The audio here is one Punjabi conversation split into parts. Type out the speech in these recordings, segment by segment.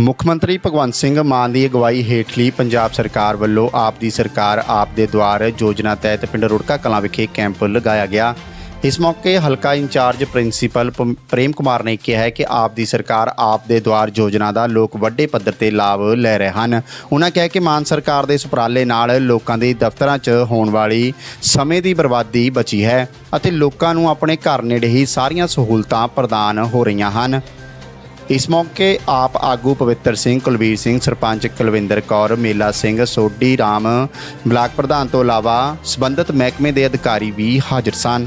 ਮੁੱਖ ਮੰਤਰੀ ਭਗਵੰਤ ਸਿੰਘ ਮਾਨ ਦੀ ਅਗਵਾਈ ਹੇਠਲੀ ਪੰਜਾਬ ਸਰਕਾਰ ਵੱਲੋਂ ਆਪ ਦੀ ਸਰਕਾਰ, ਆਪ ਦੇ ਦੁਆਰ ਯੋਜਨਾ ਤਹਿਤ ਪਿੰਡ ਰੁੜਕਾ ਕਲਾਂ ਵਿਖੇ ਕੈਂਪ ਲਗਾਇਆ ਗਿਆ। ਇਸ ਮੌਕੇ ਹਲਕਾ ਇੰਚਾਰਜ ਪ੍ਰਿੰਸੀਪਲ ਪ- ਪ੍ਰੇਮ ਕੁਮਾਰ ਨੇ ਕਿਹਾ ਕਿ ਆਪ ਦੀ ਸਰਕਾਰ, ਆਪ ਦੇ ਦੁਆਰ ਯੋਜਨਾ ਦਾ ਲੋਕ ਵੱਡੇ ਪੱਧਰ ਤੇ ਲਾਭ ਲੈ ਰਹੇ ਹਨ। ਉਹਨਾਂ ਕਿਹਾ ਕਿ ਮਾਨ ਸਰਕਾਰ ਦੇ ਉਪਰਾਲੇ ਨਾਲ ਲੋਕਾਂ ਦੇ ਦਫ਼ਤਰਾਂ 'ਚ ਹੋਣ ਵਾਲੀ ਸਮੇਂ ਦੀ ਬਰਬਾਦੀ ਬਚੀ ਹੈ ਅਤੇ ਲੋਕਾਂ ਨੂੰ ਆਪਣੇ ਘਰ ਨੇੜੇ ਹੀ ਸਾਰੀਆਂ ਸਹੂਲਤਾਂ ਪ੍ਰਦਾਨ ਹੋ ਰਹੀਆਂ ਹਨ। ਇਸ ਮੌਕੇ ਆਪ ਆਗੂ ਪਵਿੱਤਰ ਸਿੰਘ, ਕੁਲਵੀਰ ਸਿੰਘ, ਸਰਪੰਚ ਕੁਲਵਿੰਦਰ ਕੌਰ, ਮੇਲਾ ਸਿੰਘ ਸੋਢੀ ਰਾਮ ਬਲਾਕ ਪ੍ਰਧਾਨ ਤੋਂ ਇਲਾਵਾ ਸਬੰਧਤ ਮਹਿਕਮੇ ਦੇ ਅਧਿਕਾਰੀ ਵੀ ਹਾਜ਼ਰ ਸਨ।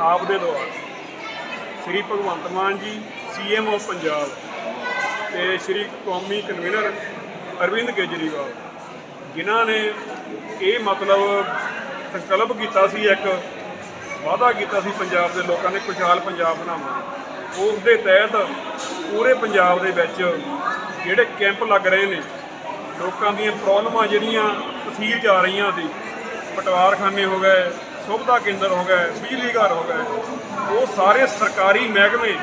ਆਪ ਦੇ ਦੁਆਰ ਸ੍ਰੀ ਭਗਵੰਤ ਮਾਨ ਜੀ ਸੀਐਮ ਆਫ ਪੰਜਾਬ ਤੇ ਸ੍ਰੀ ਕੌਮੀ ਕਨਵੀਨਰ ਅਰਵਿੰਦ ਕੇਜਰੀਵਾਲ, ਜਿਨ੍ਹਾਂ ਨੇ ਇਹ ਮਤਲਬ ਸੰਕਲਪ ਕੀਤਾ ਸੀ, ਇੱਕ ਵਾਅਦਾ ਕੀਤਾ ਸੀ ਪੰਜਾਬ ਦੇ ਲੋਕਾਂ ਨੇ ਖੁਸ਼ਹਾਲ ਪੰਜਾਬ ਬਣਾਵਾਂਗੇ ਉਸ ਦੇ ਤਹਿਤ ਪੂਰੇ ਪੰਜਾਬ ਦੇ ਵਿੱਚ ਜਿਹੜੇ ਕੈਂਪ ਲੱਗ ਰਹੇ ਨੇ, ਲੋਕਾਂ ਦੀਆਂ ਪ੍ਰੋਬਲਮਾਂ ਜਿਹੜੀਆਂ ਤਹਿਸੀਲ ਜਾ ਰਹੀਆਂ ਸੀ, ਪਟਵਾਰਖਾਨੇ ਹੋ ਗਏ ਸੁਵਿਧਾ ਕੇਂਦਰ ਹੋ ਗਏ ਬਿਜਲੀ ਘਰ ਹੋ ਗਏ ਉਹ ਸਾਰੇ ਸਰਕਾਰੀ ਮਹਿਕਮੇ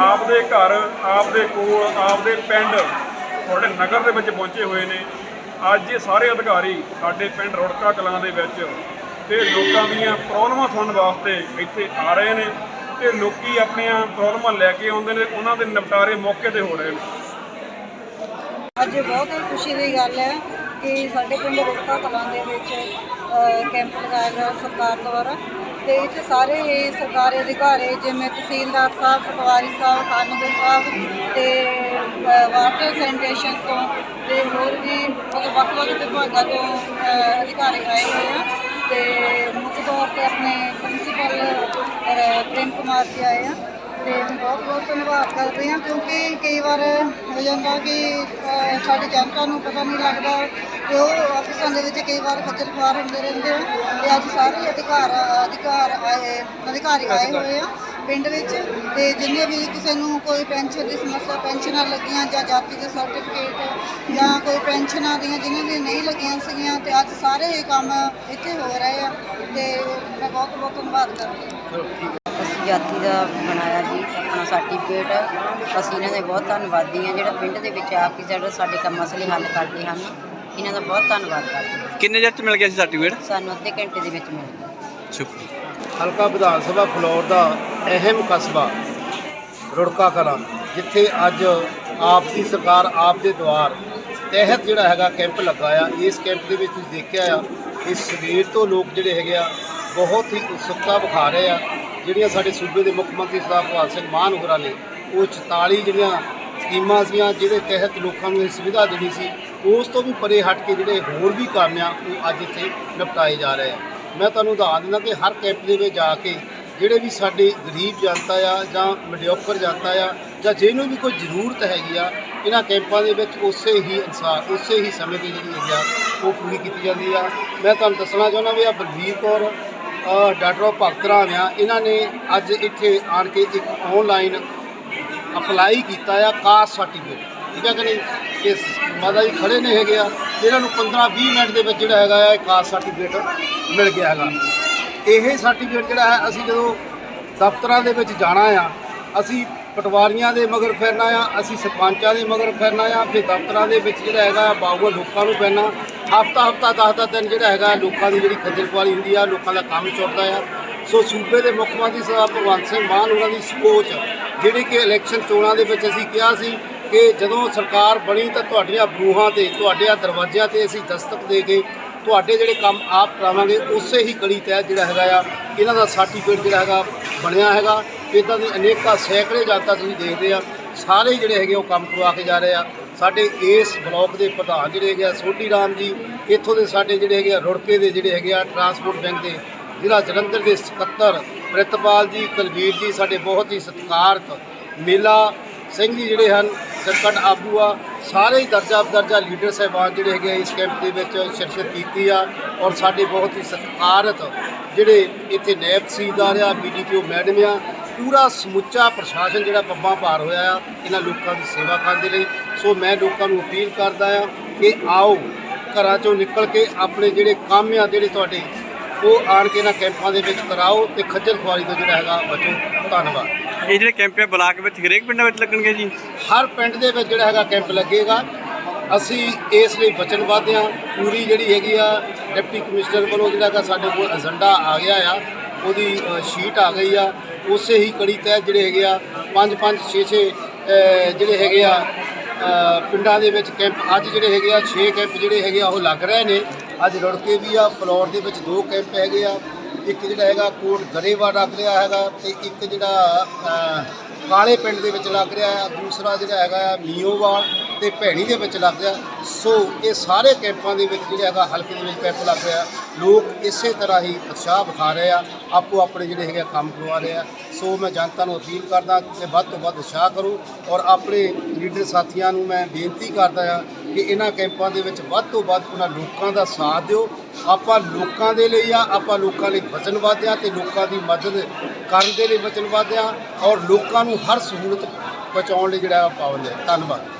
ਆਪਦੇ ਘਰ ਆਪ ਦੇ ਕੋਲ, ਆਪਦੇ ਪਿੰਡ, ਤੁਹਾਡੇ ਨਗਰ ਦੇ ਵਿੱਚ ਪਹੁੰਚੇ ਹੋਏ ਨੇ। ਅੱਜ ਇਹ ਸਾਰੇ ਅਧਿਕਾਰੀ ਸਾਡੇ ਪਿੰਡ ਰੋੜਕਾ ਕਲਾਂ ਦੇ ਵਿੱਚ ਤੇ ਲੋਕਾਂ ਦੀਆਂ ਪ੍ਰੋਬਲਮਾਂ ਸੁਣਨ ਵਾਸਤੇ ਇੱਥੇ ਆ ਰਹੇ ਨੇ ਤੇ ਲੋਕੀ ਆਪਣੀਆਂ ਪ੍ਰੋਬਲਮਾਂ ਲੈ ਕੇ ਆਉਂਦੇ ਨੇ, ਉਹਨਾਂ ਦੇ ਨਿਪਟਾਰੇ ਮੌਕੇ ਤੇ ਹੋ ਰਹੇ ਨੇ। ਅੱਜ ਬਹੁਤ ਹੀ ਖੁਸ਼ੀ ਦੀ ਗੱਲ ਹੈ ਕਿ ਸਾਡੇ ਪਿੰਡ ਰੁੜਕਾ ਕਲਾਂ ਦੇ ਵਿੱਚ ਕੈਂਪ ਲਗਾਇਆ ਗਿਆ ਸਰਕਾਰ ਦੁਆਰਾ। ਤੇ ਇੱਥੇ ਸਾਰੇ ਸਰਕਾਰੀ ਅਧਿਕਾਰੀ, ਜਿਵੇਂ ਤਹਿਸੀਲਦਾਰ ਸਾਹਿਬ, ਪਟਵਾਰੀ ਸਾਹਿਬ ਖਾਨਗਰ ਸਾਹਿਬ ਤੇ ਵਾਟਰ ਸੈਨੀਟੇਸ਼ਨ ਤੋਂ ਤੇ ਹੋਰ ਵੀ ਮਤਲਬ ਵੱਖ ਵੱਖ ਵਿਭਾਗਾਂ ਤੋਂ ਅਧਿਕਾਰੀ ਆਏ ਹੋਏ ਆ। ਤੇ ਮੁੱਖ ਤੌਰ ਤੇ ਆਪਣੇ ਪ੍ਰਿੰਸੀਪਲ ਪ੍ਰੇਮ ਕੁਮਾਰ ਜੀ ਆਏ ਆ। ਤੇ ਬਹੁਤ ਬਹੁਤ ਧੰਨਵਾਦ ਕਰਦੇ ਹਾਂ ਕਿਉਂਕਿ ਕਈ ਵਾਰ ਹੋ ਜਾਂਦਾ ਕਿ ਸਾਡੀ ਜਨਤਾ ਨੂੰ ਪਤਾ ਨਹੀਂ ਲੱਗਦਾ ਕਿ ਉਹ ਆਫਿਸਾਂ ਦੇ ਵਿੱਚ ਕਈ ਵਾਰ ਖੱਜਲ ਖੁਆਰ ਹੁੰਦੇ ਰਹਿੰਦੇ ਆ ਤੇ ਅੱਜ ਸਾਰੇ ਅਧਿਕਾਰ ਅਧਿਕਾਰ ਆਏ ਅਧਿਕਾਰੀ ਆਏ ਹੋਏ ਆ ਪਿੰਡ ਵਿੱਚ ਤੇ ਜਿੰਨੇ ਵੀ ਕਿਸੇ ਨੂੰ ਕੋਈ ਪੈਨਸ਼ਨ ਦੀ ਸਮੱਸਿਆ ਪੈਨਸ਼ਨਾਂ ਲੱਗੀਆਂ ਜਾਂ ਜਾਤੀ ਦੇ ਸਰਟੀਫਿਕੇਟ ਜਾਂ ਕੋਈ ਪੈਨਸ਼ਨਾਂ ਦੀਆਂ ਜਿਨ੍ਹਾਂ ਦੀਆਂ ਨਹੀਂ ਲੱਗੀਆਂ ਸੀਗੀਆਂ ਤੇ ਅੱਜ ਸਾਰੇ ਇਹ ਕੰਮ ਇੱਥੇ ਹੋ ਰਹੇ ਆ ਤੇ ਮੈਂ ਬਹੁਤ ਬਹੁਤ ਧੰਨਵਾਦ ਕਰਦੀ ਹਾਂ। ਅਸੀਂ ਜਾਤੀ ਦਾ ਬਣਾਇਆ ਜੀ ਆਪਣਾ ਸਰਟੀਫਿਕੇਟ ਅਸੀਂ ਇਹਨਾਂ ਦੇ ਬਹੁਤ ਧੰਨਵਾਦੀ ਹਾਂ ਜਿਹੜਾ ਪਿੰਡ ਦੇ ਵਿੱਚ ਆ ਕੇ ਜਿਹੜਾ ਸਾਡੇ ਕੰਮ ਮਸਲੇ ਹੱਲ ਕਰਦੇ ਹਨ ਇਹਨਾਂ ਦਾ ਬਹੁਤ ਧੰਨਵਾਦ ਕਰਦੇ ਹਾਂ। ਕਿੰਨੇ ਚਿਰ ਚ ਮਿਲ ਗਿਆ ਸੀ ਸਰਟੀਫਿਕੇਟ ਸਾਨੂੰ ਅੱਧੇ ਘੰਟੇ ਦੇ ਵਿੱਚ ਮਿਲ ਗਿਆ ਸ਼ੁਕਰੀਆ। ਹਲਕਾ ਵਿਧਾਨ ਸਭਾ ਫਲੋਰ ਦਾ ਅਹਿਮ ਕਸਬਾ ਰੁੜਕਾ ਕਲਾਂ ਜਿੱਥੇ ਅੱਜ ਆਪ ਦੀ ਸਰਕਾਰ ਆਪ ਦੇ ਦੁਆਰ ਤਹਿਤ ਜਿਹੜਾ ਹੈਗਾ ਕੈਂਪ ਲੱਗਾ ਆ। ਇਸ ਕੈਂਪ ਦੇ ਵਿੱਚ ਤੁਸੀਂ ਦੇਖਿਆ ਆ ਕਿ ਸਵੇਰ ਤੋਂ ਲੋਕ ਜਿਹੜੇ ਹੈਗੇ ਆ ਬਹੁਤ ਹੀ ਉਤਸੁਕਤਾ ਵਿਖਾ ਰਹੇ ਆ। ਜਿਹੜੀਆਂ ਸਾਡੇ ਸੂਬੇ ਦੇ ਮੁੱਖ ਮੰਤਰੀ ਸਰਦਾਰ ਭਗਵੰਤ ਸਿੰਘ ਮਾਨ ਹੋਰਾਂ ਨੇ, ਉਹ 44 ਜਿਹੜੀਆਂ ਸਕੀਮਾਂ ਸੀਆਂ ਜਿਹਦੇ ਤਹਿਤ ਲੋਕਾਂ ਨੂੰ ਇਹ ਸੁਵਿਧਾ ਦੇਣੀ ਸੀ, ਉਸ ਤੋਂ ਵੀ ਪਰੇ ਹਟ ਕੇ ਜਿਹੜੇ ਹੋਰ ਵੀ ਕੰਮ ਆ, ਉਹ ਅੱਜ ਇੱਥੇ ਨਿਪਟਾਏ ਜਾ ਰਹੇ ਆ। ਮੈਂ ਤੁਹਾਨੂੰ ਉਦਾਹਰਨ ਦਿੰਦਾ ਕਿ ਹਰ ਕੈਂਪ ਦੇ ਵਿੱਚ ਜਾ ਕੇ ਜਿਹੜੇ ਵੀ ਸਾਡੇ ਗਰੀਬ ਜਨਤਾ ਆ ਜਾਂ ਮੀਡੀਓਕਰ ਜਨਤਾ ਆ ਜਾਂ ਜਿਹਨੂੰ ਵੀ ਕੋਈ ਜ਼ਰੂਰਤ ਹੈਗੀ ਆ, ਇਹਨਾਂ ਕੈਂਪਾਂ ਦੇ ਵਿੱਚ ਉਸੇ ਹੀ ਅਨਸਾਰ ਉਸੇ ਹੀ ਸਮੇਂ ਤੇ ਜਿਹੜੀ ਹੈਗੀ ਆ, ਉਹ ਪੂਰੀ ਕੀਤੀ ਜਾਂਦੀ ਆ। ਮੈਂ ਤੁਹਾਨੂੰ ਦੱਸਣਾ ਚਾਹੁੰਦਾ ਵੀ ਆ ਬਲਵੀਰ ਕੌਰ ਡਾਕਟਰ ਭਗਤ ਰਾਮ ਆ, ਇਹਨਾਂ ਨੇ ਅੱਜ ਇੱਥੇ ਆਣ ਕੇ ਇੱਕ ਆਨਲਾਈਨ ਅਪਲਾਈ ਕੀਤਾ ਆ ਕਾਸਟ ਸਰਟੀਫਿਕੇਟ ਠੀਕ ਹੈ ਕਿ ਨਹੀਂ? ਕਿ ਮਾਤਾ ਜੀ ਖੜੇ ਨੇ ਹੈਗੇ ਆ। ਇਹਨਾਂ ਨੂੰ 15 20 ਮਿੰਟ ਦੇ ਵਿੱਚ ਜਿਹੜਾ ਹੈਗਾ ਆ, ਇਹ ਕਾਸਟ ਸਰਟੀਫਿਕੇਟ ਮਿਲ ਗਿਆ ਹੈਗਾ। ਇਹ ਸਰਟੀਫਿਕੇਟ ਜਿਹੜਾ ਹੈ, ਅਸੀਂ ਜਦੋਂ ਦਫ਼ਤਰਾਂ ਦੇ ਵਿੱਚ ਜਾਣਾ ਆ, ਅਸੀਂ ਪਟਵਾਰੀਆਂ ਦੇ ਮਗਰ ਫਿਰਨਾ ਆ, ਅਸੀਂ ਸਰਪੰਚਾਂ ਦੇ ਮਗਰ ਫਿਰਨਾ ਆ, ਫਿਰ ਦਫ਼ਤਰਾਂ ਦੇ ਵਿੱਚ ਜਿਹੜਾ ਹੈਗਾ ਬਾਬੂ ਲੋਕਾਂ ਨੂੰ ਪੈਣਾ ਹਫਤਾ ਹਫਤਾ, ਦਸ ਦਸ ਦਿਨ ਜਿਹੜਾ ਹੈਗਾ ਲੋਕਾਂ ਦੀ ਜਿਹੜੀ ਖੱਜਲ ਖੁਆਰੀ ਹੁੰਦੀ ਆ, ਲੋਕਾਂ ਦਾ ਕੰਮ ਚੁੱਕਦਾ ਆ। ਸੋ ਸੂਬੇ ਦੇ ਮੁੱਖ ਮੰਤਰੀ ਸਰਦਾਰ ਭਗਵੰਤ ਸਿੰਘ ਮਾਨ ਉਹਨਾਂ ਦੀ ਸੋਚ, ਜਿਹੜੀ ਕਿ ਇਲੈਕਸ਼ਨ ਚੋਣਾਂ ਦੇ ਵਿੱਚ ਅਸੀਂ ਕਿਹਾ ਸੀ ਕਿ ਜਦੋਂ ਸਰਕਾਰ ਬਣੀ ਤਾਂ ਤੁਹਾਡੀਆਂ ਬਰੂਹਾਂ ਤੇ ਤੁਹਾਡੇ ਦਰਵਾਜ਼ਿਆਂ ਤੇ ਅਸੀਂ ਦਸਤਕ ਦੇ ਕੇ ਤੁਹਾਡੇ ਜਿਹੜੇ ਕੰਮ ਆਪ ਕਰਾਵਾਂਗੇ, ਉਸੇ ਹੀ ਕੜੀ ਤਹਿਤ ਜਿਹੜਾ ਹੈਗਾ ਆ, ਇਹਨਾਂ ਦਾ ਸਰਟੀਫਿਕੇਟ ਜਿਹੜਾ ਹੈਗਾ ਬਣਿਆ ਹੈਗਾ। ਇਦਾਂ ਦੀ ਅਨੇਕਾਂ ਸੈਂਕੜੇ ਜਨਤਾ ਤੁਸੀਂ ਦੇਖਦੇ ਆ ਸਾਰੇ ਜਿਹੜੇ ਹੈਗੇ ਉਹ ਕੰਮ ਕਰਵਾ ਕੇ ਜਾ ਰਹੇ ਆ। ਸਾਡੇ ਇਸ ਬਲਾਕ ਦੇ ਪ੍ਰਧਾਨ ਜਿਹੜੇ ਹੈਗੇ ਆ, ਸੋਢੀ ਰਾਮ ਜੀ, ਇੱਥੋਂ ਦੇ ਸਾਡੇ ਜਿਹੜੇ ਹੈਗੇ ਆ, ਰੁੜਕੇ ਦੇ ਜਿਹੜੇ ਹੈਗੇ ਆ, ਟਰਾਂਸਪੋਰਟ ਬੈਂਕ ਦੇ ਜ਼ਿਲ੍ਹਾ ਜਲੰਧਰ ਦੇ ਸਕੱਤਰ ਪ੍ਰਿਤਪਾਲ ਜੀ, ਕੁਲਵੀਰ ਜੀ, ਸਾਡੇ ਬਹੁਤ ਹੀ ਸਤਿਕਾਰਤ ਮੇਲਾ ਸਿੰਘ ਜੀ ਜਿਹੜੇ ਹਨ ਸਰਕਟ ਆਬੂ ਆ। ਸਾਰੇ ਹੀ ਦਰਜਾ ਦਰਜਾ ਲੀਡਰ ਸਾਹਿਬਾਨ ਜਿਹੜੇ ਹੈਗੇ ਆ, ਇਸ ਕੈਂਪ ਦੇ ਵਿੱਚ ਸ਼ਿਰਕਤ ਕੀਤੀ ਆ ਔਰ ਸਾਡੇ ਬਹੁਤ ਹੀ ਸਤਿਕਾਰਤ ਜਿਹੜੇ ਇੱਥੇ ਨਾਇਬ ਤਹਿਸੀਲਦਾਰ ਆ, ਬੀਡੀਪੀਓ ਮੈਡਮ ਆ ਪੂਰਾ ਸਮੁੱਚਾ ਪ੍ਰਸ਼ਾਸਨ ਜਿਹੜਾ ਪੱਬਾਂ ਭਾਰ ਹੋਇਆ ਆ ਇਹਨਾਂ ਲੋਕਾਂ ਦੀ ਸੇਵਾ ਕਰਨ ਦੇ ਲਈ। ਸੋ ਮੈਂ ਲੋਕਾਂ ਨੂੰ ਅਪੀਲ ਕਰਦਾ ਆ ਕਿ ਆਓ ਘਰਾਂ ਚੋਂ ਨਿਕਲ ਕੇ ਆਪਣੇ ਜਿਹੜੇ ਕੰਮ ਆ ਜਿਹੜੇ ਤੁਹਾਡੇ ਉਹ ਆਣ ਕੇ ਇਹਨਾਂ ਕੈਂਪਾਂ ਦੇ ਵਿੱਚ ਕਰਾਓ ਤੇ ਖੱਜਲ ਖੁਆਰੀ ਤੋਂ ਜਿਹੜਾ ਹੈਗਾ ਬਚੋ। ਧੰਨਵਾਦ। ਇਹ ਜਿਹੜੇ ਕੈਂਪ ਹੈ ਬਲਾਕ ਵਿੱਚ ਹਰੇਕ ਪਿੰਡਾਂ ਵਿੱਚ ਲੱਗਣਗੇ ਜੀ? ਹਰ ਪਿੰਡ ਦੇ ਵਿੱਚ ਜਿਹੜਾ ਹੈਗਾ ਕੈਂਪ ਲੱਗੇਗਾ। ਅਸੀਂ ਇਸ ਲਈ ਵਚਨਬੱਧ ਹਾਂ। ਪੂਰੀ ਜਿਹੜੀ ਹੈਗੀ ਆ ਡਿਪਟੀ ਕਮਿਸ਼ਨਰ ਵੱਲੋਂ ਜਿਹੜਾ ਹੈਗਾ ਸਾਡੇ ਕੋਲ ਏਜੰਡਾ ਆ ਗਿਆ ਆ ਉਹਦੀ ਸ਼ੀਟ ਆ ਗਈ ਆ। ਉਸੇ ਹੀ ਕੜੀ ਤਹਿਤ ਜਿਹੜੇ ਹੈਗੇ ਆ 5 5 6 6 ਜਿਹੜੇ ਹੈਗੇ ਆ ਪਿੰਡਾਂ ਦੇ ਵਿੱਚ ਕੈਂਪ, ਅੱਜ ਜਿਹੜੇ ਹੈਗੇ ਆ 6 ਕੈਂਪ ਜਿਹੜੇ ਹੈਗੇ ਆ, ਉਹ ਲੱਗ ਰਹੇ ਨੇ। ਅੱਜ ਰੁੜਕੇ ਵੀ ਆ, ਫਲੋਰ ਦੇ ਵਿੱਚ ਦੋ ਕੈਂਪ ਹੈਗੇ ਆ। ਇੱਕ ਜਿਹੜਾ ਹੈਗਾ, ਕੋਟ ਗਰੇਵਾਲ ਲੱਗ ਰਿਹਾ ਹੈਗਾ ਤੇ ਇੱਕ ਜਿਹੜਾ ਕਾਲੇ ਪਿੰਡ ਦੇ ਵਿੱਚ ਲੱਗ ਰਿਹਾ ਹੈ। ਦੂਸਰਾ ਜਿਹੜਾ ਹੈਗਾ ਆ, ਮੀਓਵਾਲ। ਤੇ ਭੈਣੀ ਦੇ ਵਿੱਚ ਲੱਗ ਰਿਹਾ ਸੋ ਇਹ ਸਾਰੇ ਕੈਂਪਾਂ ਦੇ ਵਿੱਚ ਜਿਹੜਾ ਹੈਗਾ, ਹਲਕੇ ਦੇ ਵਿੱਚ ਕੈਂਪ ਲੱਗ ਰਿਹਾ। ਲੋਕ ਇਸੇ ਤਰ੍ਹਾਂ ਹੀ ਉਤਸ਼ਾਹ ਵਿਖਾ ਰਹੇ ਆ। ਆਪੋ ਆਪਣੇ ਜਿਹੜੇ ਹੈਗੇ ਆ ਕੰਮ ਕਰਵਾ ਰਹੇ ਆ। ਸੋ ਮੈਂ ਜਨਤਾ ਨੂੰ ਅਪੀਲ ਕਰਦਾ ਕਿ ਵੱਧ ਤੋਂ ਵੱਧ ਉਤਸ਼ਾਹ ਕਰੋ ਔਰ ਆਪਣੇ ਲੀਡਰ ਸਾਥੀਆਂ ਨੂੰ ਮੈਂ ਬੇਨਤੀ ਕਰਦਾ ਆ ਕਿ ਇਹਨਾਂ ਕੈਂਪਾਂ ਦੇ ਵਿੱਚ ਵੱਧ ਤੋਂ ਵੱਧ ਉਹਨਾਂ ਲੋਕਾਂ ਦਾ ਸਾਥ ਦਿਓ। ਆਪਾਂ ਲੋਕਾਂ ਦੇ ਲਈ ਆ, ਆਪਾਂ ਲੋਕਾਂ ਲਈ ਵਚਨਬੱਧ ਆ ਤੇ ਲੋਕਾਂ ਦੀ ਮਦਦ ਕਰਨ ਦੇ ਲਈ ਵਚਨਬੱਧ ਆ ਔਰ ਲੋਕਾਂ ਨੂੰ ਹਰ ਸਹੂਲਤ ਪਹੁੰਚਾਉਣ ਲਈ ਜਿਹੜਾ ਪਾਵਨ ਹੈ। ਧੰਨਵਾਦ।